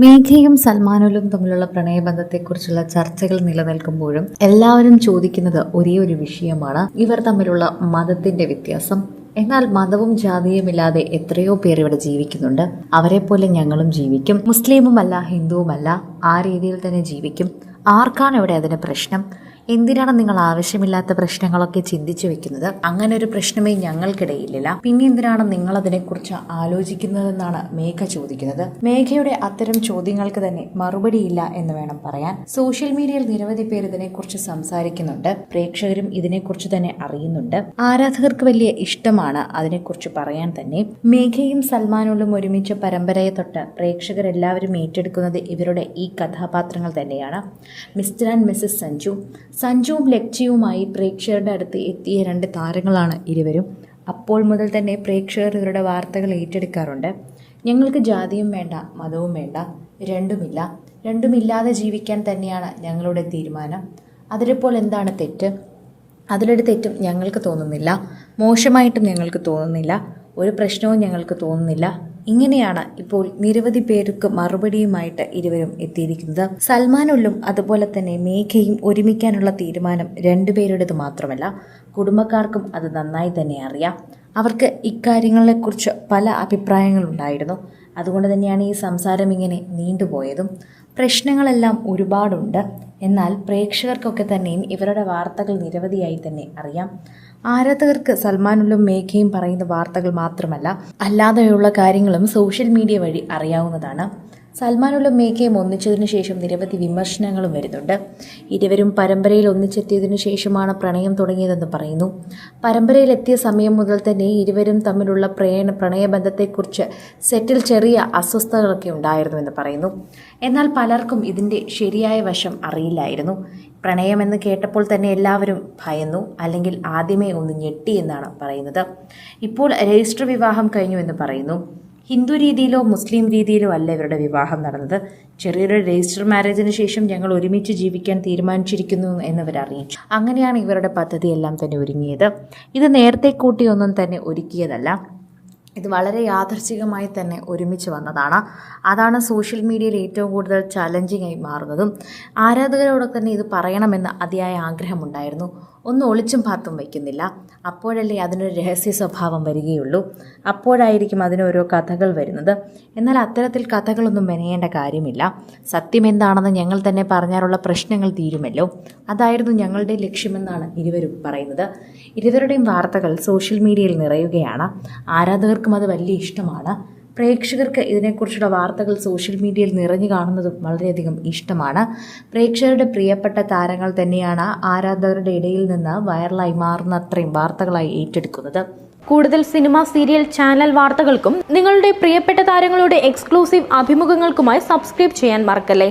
മേഘയും സൽമാനുലും തമ്മിലുള്ള പ്രണയബന്ധത്തെക്കുറിച്ചുള്ള ചർച്ചകൾ നിലനിൽക്കുമ്പോഴും എല്ലാവരും ചോദിക്കുന്നത് ഒരേ ഒരു വിഷയമാണ്. ഇവർ തമ്മിലുള്ള മതത്തിന്റെ വ്യത്യാസം. എന്നാൽ മതവും ജാതിയുമില്ലാതെ എത്രയോ പേർ ഇവിടെ ജീവിക്കുന്നുണ്ട്. അവരെ പോലെ ഞങ്ങളും ജീവിക്കും. മുസ്ലിമുമല്ല ഹിന്ദുവുമല്ല ആ രീതിയിൽ തന്നെ ജീവിക്കും. ആർക്കാണ് ഇവിടെ അതിന് പ്രശ്നം? എന്തിനാണ് നിങ്ങൾ ആവശ്യമില്ലാത്ത പ്രശ്നങ്ങളൊക്കെ ചിന്തിച്ചു വെക്കുന്നത്? അങ്ങനെ ഒരു പ്രശ്നമേ ഞങ്ങൾക്കിടയിലില്ല. പിന്നെ എന്തിനാണ് നിങ്ങൾ അതിനെക്കുറിച്ച് ആലോചിക്കുന്നതെന്നാണ് മേഘ ചോദിക്കുന്നത്. മേഘയുടെ അത്തരം ചോദ്യങ്ങൾക്ക് തന്നെ മറുപടിയില്ല എന്ന് വേണം പറയാൻ. സോഷ്യൽ മീഡിയയിൽ നിരവധി പേർ ഇതിനെക്കുറിച്ച് സംസാരിക്കുന്നുണ്ട്. പ്രേക്ഷകരും ഇതിനെക്കുറിച്ച് തന്നെ അറിയുന്നുണ്ട്. ആരാധകർക്ക് വലിയ ഇഷ്ടമാണ് അതിനെക്കുറിച്ച് പറയാൻ തന്നെ. മേഘയും സൽമാനുകളും ഒരുമിച്ച പരമ്പരയെ തൊട്ട് പ്രേക്ഷകരെല്ലാവരും ഏറ്റെടുക്കുന്നത് ഇവരുടെ ഈ കഥാപാത്രങ്ങൾ തന്നെയാണ്. മിസ്റ്റർ ആൻഡ് മിസ്സസ് സഞ്ജു സഞ്ജുവും ലക്ഷ്യവുമായി പ്രേക്ഷകരുടെ അടുത്ത് എത്തിയ രണ്ട് താരങ്ങളാണ് ഇരുവരും. അപ്പോൾ മുതൽ തന്നെ പ്രേക്ഷകർ ഇവരുടെ വാർത്തകൾ ഏറ്റെടുക്കാറുണ്ട്. ഞങ്ങൾക്ക് ജാതിയും വേണ്ട മതവും വേണ്ട രണ്ടുമില്ല. രണ്ടുമില്ലാതെ ജീവിക്കാൻ തന്നെയാണ് ഞങ്ങളുടെ തീരുമാനം. അതിലിപ്പോൾ എന്താണ് തെറ്റ്? അതിലൊരു തെറ്റും ഞങ്ങൾക്ക് തോന്നുന്നില്ല. മോശമായിട്ടും ഞങ്ങൾക്ക് തോന്നുന്നില്ല. ഒരു പ്രശ്നവും ഞങ്ങൾക്ക് തോന്നുന്നില്ല. ഇങ്ങനെയാണ് ഇപ്പോൾ നിരവധി പേർക്ക് മറുപടിയുമായിട്ട് ഇരുവരും എത്തിയിരിക്കുന്നത്. സൽമാനുള്ളും അതുപോലെ തന്നെ മേഘയും ഒരുമിക്കാനുള്ള തീരുമാനം രണ്ടുപേരുടേത് മാത്രമല്ല. കുടുംബക്കാർക്കും അത് നന്നായി തന്നെ അറിയാം. അവർക്ക് ഇക്കാര്യങ്ങളെക്കുറിച്ച് പല അഭിപ്രായങ്ങളുണ്ടായിരുന്നു. അതുകൊണ്ട് തന്നെയാണ് ഈ സംസാരം ഇങ്ങനെ നീണ്ടുപോയതും. പ്രശ്നങ്ങളെല്ലാം ഒരുപാടുണ്ട്. എന്നാൽ പ്രേക്ഷകർക്കൊക്കെ തന്നെയും ഇവരുടെ വാർത്തകൾ നിരവധിയായി തന്നെ അറിയാം. ആരാധകർക്ക് സൽമാനുള്ളും മേഘയും പറയുന്ന വാർത്തകൾ മാത്രമല്ല അല്ലാതെയുള്ള കാര്യങ്ങളും സോഷ്യൽ മീഡിയ വഴി അറിയാവുന്നതാണ്. സൽമാനുള്ളും മേഘയും ഒന്നിച്ചതിനു ശേഷം നിരവധി വിമർശനങ്ങളും വരുന്നുണ്ട്. ഇരുവരും പരമ്പരയിൽ ഒന്നിച്ചെത്തിയതിനു ശേഷമാണ് പ്രണയം തുടങ്ങിയതെന്ന് പറയുന്നു. പരമ്പരയിലെത്തിയ സമയം മുതൽ തന്നെ ഇരുവരും തമ്മിലുള്ള പ്രേണ പ്രണയബന്ധത്തെക്കുറിച്ച് സെറ്റിൽ ചെറിയ അസ്വസ്ഥതകളൊക്കെ ഉണ്ടായിരുന്നുവെന്ന് പറയുന്നു. എന്നാൽ പലർക്കും ഇതിന്റെ ശരിയായ വശം അറിയില്ലായിരുന്നു. പ്രണയമെന്ന് കേട്ടപ്പോൾ തന്നെ എല്ലാവരും ഭയന്നു. അല്ലെങ്കിൽ ആദ്യമേ ഒന്ന് ഞെട്ടി എന്നാണ് പറയുന്നത്. ഇപ്പോൾ രജിസ്റ്റർ വിവാഹം കഴിഞ്ഞു എന്ന് പറയുന്നു. ഹിന്ദു രീതിയിലോ മുസ്ലിം രീതിയിലോ അല്ല ഇവരുടെ വിവാഹം നടന്നത്. ചെറിയൊരു രജിസ്റ്റർ മാരേജിന് ശേഷം ഞങ്ങൾ ഒരുമിച്ച് ജീവിക്കാൻ തീരുമാനിച്ചിരിക്കുന്നു എന്നിവർ അറിയിച്ചു. അങ്ങനെയാണ് ഇവരുടെ പദ്ധതിയെല്ലാം തന്നെ ഒരുങ്ങിയത്. ഇത് നേരത്തെ കൂട്ടിയൊന്നും തന്നെ ഒരുക്കിയതല്ല. ഇത് വളരെ യാദർച്ഛികമായി തന്നെ ഒരുമിച്ച് വന്നതാണ്. അതാണ് സോഷ്യൽ മീഡിയയിൽ ഏറ്റവും കൂടുതൽ ചലഞ്ചിങ് ആയി മാറുന്നതും. ആരാധകരോട് തന്നെ ഇത് പറയണമെന്ന് അതിയായ ആഗ്രഹമുണ്ടായിരുന്നു. ഒന്നും ഒളിച്ചും പാത്തും വയ്ക്കുന്നില്ല. അപ്പോഴല്ലേ അതിനൊരു രഹസ്യ സ്വഭാവം വരികയുള്ളൂ. അപ്പോഴായിരിക്കും അതിനോരോ കഥകൾ വരുന്നത്. എന്നാൽ അത്തരത്തിൽ കഥകളൊന്നും മെനയേണ്ട കാര്യമില്ല. സത്യം എന്താണെന്ന് ഞങ്ങൾ തന്നെ പറഞ്ഞാലുള്ള പ്രശ്നങ്ങൾ തീരുമല്ലോ. അതായിരുന്നു ഞങ്ങളുടെ ലക്ഷ്യമെന്നാണ് ഇരുവരും പറയുന്നത്. ഇരുവരുടെയും വാർത്തകൾ സോഷ്യൽ മീഡിയയിൽ നിറയുകയാണ്. ആരാധകർക്കും അത് വലിയ ഇഷ്ടമാണ്. പ്രേക്ഷകർക്ക് ഇതിനെക്കുറിച്ചുള്ള വാർത്തകൾ സോഷ്യൽ മീഡിയയിൽ നിറഞ്ഞു കാണുന്നതും വളരെയധികം ഇഷ്ടമാണ്. പ്രേക്ഷകരുടെ പ്രിയപ്പെട്ട താരങ്ങൾ തന്നെയാണ് ആരാധകരുടെ ഇടയിൽ നിന്ന് വൈറലായി മാറുന്ന അത്രയും വാർത്തകളായി ഏറ്റെടുക്കുന്നത്. കൂടുതൽ സിനിമ സീരിയൽ ചാനൽ വാർത്തകൾക്കും നിങ്ങളുടെ പ്രിയപ്പെട്ട താരങ്ങളുടെ എക്സ്ക്ലൂസീവ് അഭിമുഖങ്ങൾക്കുമായി സബ്സ്ക്രൈബ് ചെയ്യാൻ മറക്കല്ലേ?